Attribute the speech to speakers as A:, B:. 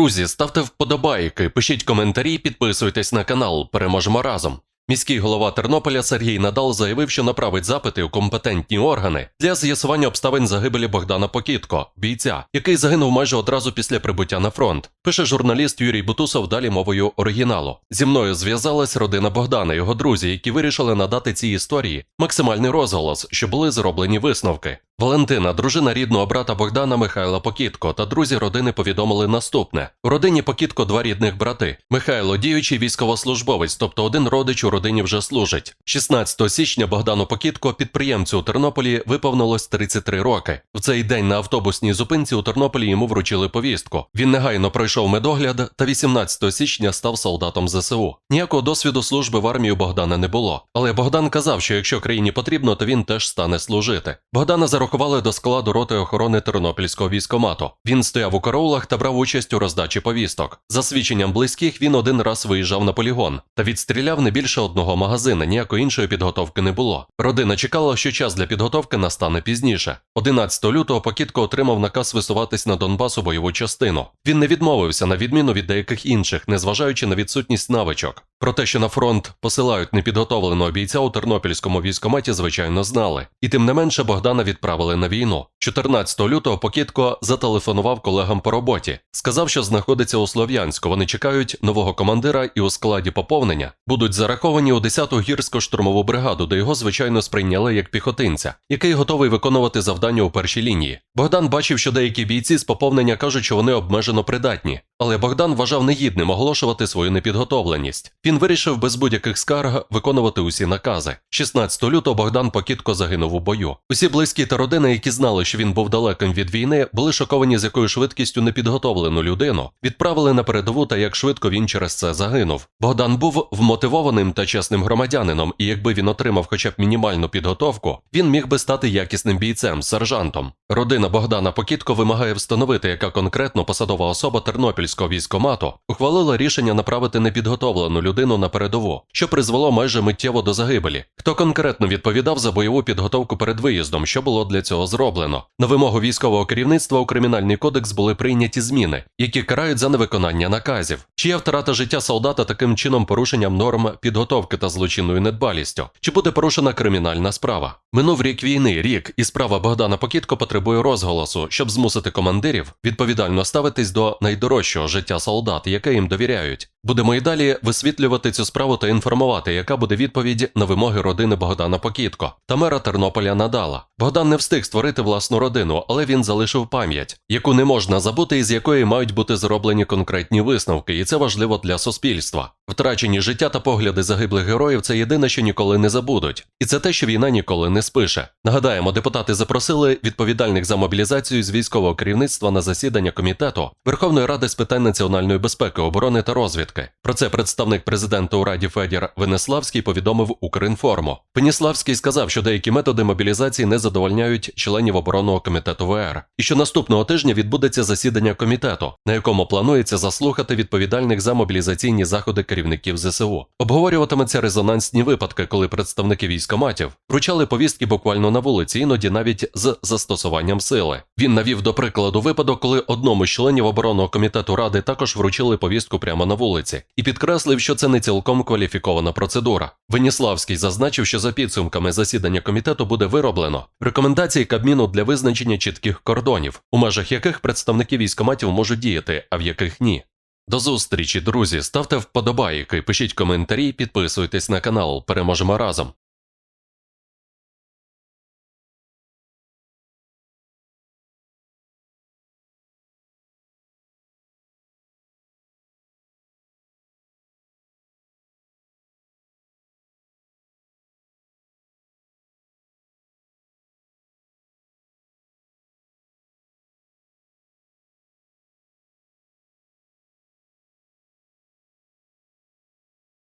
A: Друзі, ставте вподобайки, пишіть коментарі, підписуйтесь на канал. Переможемо разом. Міський голова Тернополя Сергій Надал заявив, що направить запити у компетентні органи для з'ясування обставин загибелі Богдана Покітко, бійця, який загинув майже одразу після прибуття на фронт. Пише журналіст Юрій Бутусов далі мовою оригіналу. Зі мною зв'язалась родина Богдана, його друзі, які вирішили надати цій історії максимальний розголос, що були зроблені висновки. Валентина, дружина рідного брата Богдана Михайла Покітко та друзі родини повідомили наступне: у родині Покітко два рідних брати. Михайло діючий військовослужбовець, тобто один родич у родині вже служить. 16 січня Богдану Покітко, підприємцю у Тернополі, виповнилось 33 роки. В цей день на автобусній зупинці у Тернополі йому вручили повістку. Він негайно пройшов медогляд та 18 січня став солдатом ЗСУ. Ніякого досвіду служби в армії у Богдана не було. Але Богдан казав, що якщо країні потрібно, то він теж стане служити. Богдана зарахували до складу роти охорони Тернопільського військомату. Він стояв у караулах та брав участь у роздачі повісток. За свідченням близьких, він один раз виїжджав на полігон та відстріляв не більше одного магазина. Ніякої іншої підготовки не було. Родина чекала, що час для підготовки настане пізніше. 11 лютого Покітко отримав наказ висуватись на Донбас у бойову частину. Він не відмовився на відміну від деяких інших, незважаючи на відсутність навичок. Про те, що на фронт посилають непідготовленого бійця у Тернопільському військоматі, звичайно, знали. І тим не менше Богдана відправили на війну. 14 лютого Покітко зателефонував колегам по роботі. Сказав, що знаходиться у Слов'янську. Вони чекають нового командира і у складі поповнення будуть зараховані у 10-ту гірсько-штурмову бригаду, де його, звичайно, сприйняли як піхотинця, який готовий виконувати завдання у першій лінії. Богдан бачив, що деякі бійці з поповнення кажуть, що вони обмежено придатні. Але Богдан вважав негідним оголошувати свою непідготовленість. Він вирішив без будь-яких скарг виконувати усі накази. 16 лютого Богдан Покітко загинув у бою. Усі близькі та родини, які знали, що він був далеким від війни, були шоковані, з якою швидкістю непідготовлену людину відправили на передову та як швидко він через це загинув. Богдан був вмотивованим та чесним громадянином, і якби він отримав хоча б мінімальну підготовку, він міг би стати якісним бійцем, сержантом. Родина Богдана Покітко вимагає встановити, яка конкретно посадова особа Тернопільського військомату ухвалила рішення направити непідготовлену людину на передову, що призвело майже миттєво до загибелі. Хто конкретно відповідав за бойову підготовку перед виїздом, що було для цього зроблено? На вимогу військового керівництва у кримінальний кодекс були прийняті зміни, які карають за невиконання наказів. Чи є втрата життя солдата таким чином порушенням норм підготовки та злочинною недбалістю? Чи буде порушена кримінальна справа? Минув рік війни, рік, і справа Богдана Покітко потребує розголосу, щоб змусити командирів відповідально ставитись до найдорожчого життя солдат, яке їм довіряють. Будемо і далі висвітлювати цю справу та інформувати, яка буде відповідь на вимоги родини Богдана Покітко та мера Тернополя Надала. Богдан не встиг створити власну родину, але він залишив пам'ять, яку не можна забути і з якої мають бути зроблені конкретні висновки, і це важливо для суспільства. Втрачені життя та погляди загиблих героїв це єдине, що ніколи не забудуть. І це те, що війна ніколи не спише. Нагадаємо, депутати запросили відповідальних за мобілізацію з військового керівництва на засідання комітету Верховної Ради з питань національної безпеки, оборони та розвідки. Про це представник президента у Раді Федір Венеславський повідомив Укрінформу. Веніславський сказав, що деякі методи мобілізації не задовольняють членів оборонного комітету ВР, і що наступного тижня відбудеться засідання комітету, на якому планується заслухати відповідальних за мобілізаційні заходи керівників ЗСУ. Обговорюватимуться резонансні випадки, коли представники військоматів вручали повістки буквально на вулиці, іноді навіть з застосуванням сили. Він навів до прикладу випадок, коли одному з членів оборонного комітету ради також вручили повістку прямо на вулиці, і підкреслив, що це не цілком кваліфікована процедура. Веніславський зазначив, що за підсумками засідання комітету буде вироблено рекомендації Кабміну для визначення чітких кордонів, у межах яких представники військоматів можуть діяти, а в яких ні. До зустрічі, друзі. Ставте вподобайки, пишіть коментарі, підписуйтесь на канал. Переможемо разом.